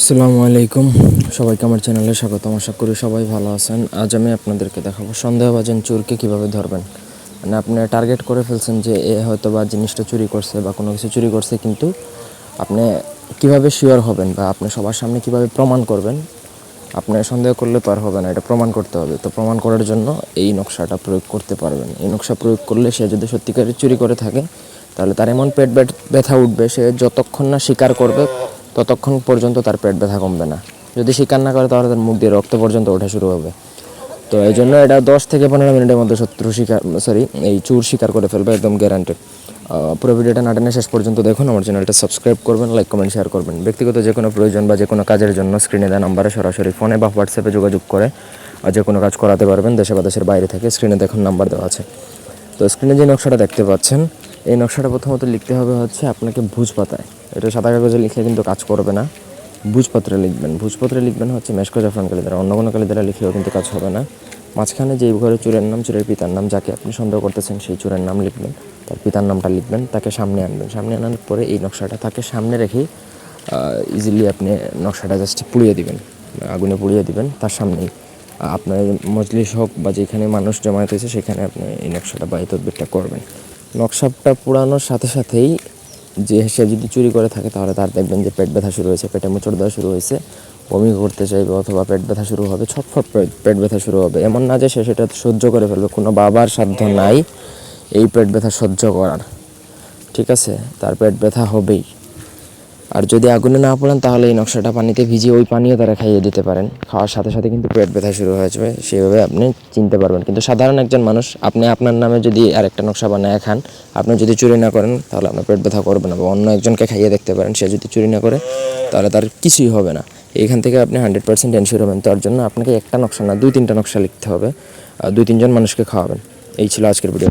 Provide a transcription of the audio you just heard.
আসসালামু আলাইকুম। সবাইকে আমার চ্যানেলে স্বাগত আশা করি সবাই ভালো আছেন। আজ আমি আপনাদেরকে দেখাবো সন্দেহভাজন চোরকে কীভাবে ধরবেন। মানে আপনি টার্গেট করে ফেলছেন যে এ হয়তো বা জিনিসটা চুরি করছে বা কোনো কিছু চুরি করছে, কিন্তু আপনি কীভাবে শিওর হবেন বা আপনি সবার সামনে কীভাবে প্রমাণ করবেন, আপনি সন্দেহ করলে তো আর হবে না, এটা প্রমাণ করতে হবে। তো প্রমাণ করার জন্য এই নকশাটা প্রয়োগ করতে পারবেন। এই নকশা প্রয়োগ করলে সে যদি সত্যিকারের চুরি করে থাকে, তাহলে তার এমন পেট ব্যথা উঠবে, সে যতক্ষণ না স্বীকার করবে ততক্ষণ পর্যন্ত তার পেট ব্যথা কমবে না। যদি স্বীকার না করে, তাহলে তার মুখ দিয়ে রক্ত পর্যন্ত ওঠা শুরু হবে। তো এই জন্য এটা দশ থেকে পনেরো মিনিটের মধ্যে শত্রু শিকার সরি এই চুর শিকার করে ফেলবে, একদম গ্যারান্টেড পুরো ভিডিওটা না শেষ পর্যন্ত দেখুন, আমার চ্যানেলটা সাবস্ক্রাইব করবেন লাইক কমেন্ট শেয়ার করবেন। ব্যক্তিগত যে কোনো প্রয়োজন বা যে কোনো কাজের জন্য স্ক্রিনে দেওয়া নাম্বারে সরাসরি ফোনে বা হোয়াটসঅ্যাপে যোগাযোগ করে, আর যে কোনো কাজ করাতে পারবেন, দেশে বা দেশের বাইরে থেকে স্ক্রিনে দেখুন নাম্বার দেওয়া আছে। তো স্ক্রিনে যে নকশাটা দেখতে পাচ্ছেন এই নকশাটা প্রথমত লিখতে হবে হচ্ছে আপনাকে ভুজপাতায়। এটা সাদা কাগজে লিখে কিন্তু কাজ করবে না। ভুজপত্রে লিখবেন। ভুজপত্রে লিখবেন হচ্ছে মেশকো জাফরান কালি দ্বারা। অন্য কোনো কালি দ্বারা লিখলেও কিন্তু কাজ হবে না। মাঝখানে যে ঘরে চুরের নাম চুরের পিতার নাম যাকে আপনি সন্দেহ করতেছেন সেই চুরের নাম লিখবেন। তার পিতার নামটা লিখবেন, তাকে সামনে আনবেন। সামনে আনার পরে এই নকশাটা তাকে সামনে রেখেই ইজিলি আপনি নকশাটা জাস্ট পুড়িয়ে দিবেন, আগুনে পুড়িয়ে দিবেন। তার সামনেই আপনার মজলিস হোক বা যেখানে মানুষ জমায়েত হয়েছে, সেখানে আপনি এই নকশাটা বা এই তদবিরটা করবেন। নকশাটা পুরানোর সাথে সাথেই যে সে যদি চুরি করে থাকে, তাহলে তার দেখবেন যে পেট ব্যথা শুরু হয়েছে, পেটে মোচড় দেওয়া শুরু হয়েছে, বমি করতে চাইবে অথবা পেট ব্যথা শুরু হবে, ছটফট পেট ব্যথা শুরু হবে। এমন না যে সে সেটা সহ্য করে ফেলবে, কোনো বাবার সাধ্য নাই এই পেট ব্যথা সহ্য করার। ঠিক আছে? তার পেট ব্যথা হবেই। আর যদি আগুনে না পড়েন, তাহলে এই নকশাটা পানিতে ভিজিয়ে ওই পানিও তারা খাইয়ে দিতে পারেন। খাওয়ার সাথে সাথে কিন্তু পেট ব্যথা শুরু হয়ে যাবে, সেভাবে আপনি চিনতে পারবেন। কিন্তু সাধারণ একজন মানুষ, আপনি আপনার নামে যদি আরেকটা নকশা বানায় খান, আপনি যদি চুরি না করেন, তাহলে আপনার পেট ব্যথা করবে না বা অন্য একজনকে খাইয়ে দেখতে পারেন, সে যদি চুরি না করে, তাহলে তার কিছুই হবে না। এইখান থেকে আপনি হান্ড্রেড পার্সেন্ট এনশিওর হবেন। তার জন্য আপনাকে একটা নকশা না, দুই তিনটা নকশা লিখতে হবে। দুই তিনজন মানুষকে খাওয়াবেন। এই ছিল আজকের ভিডিও।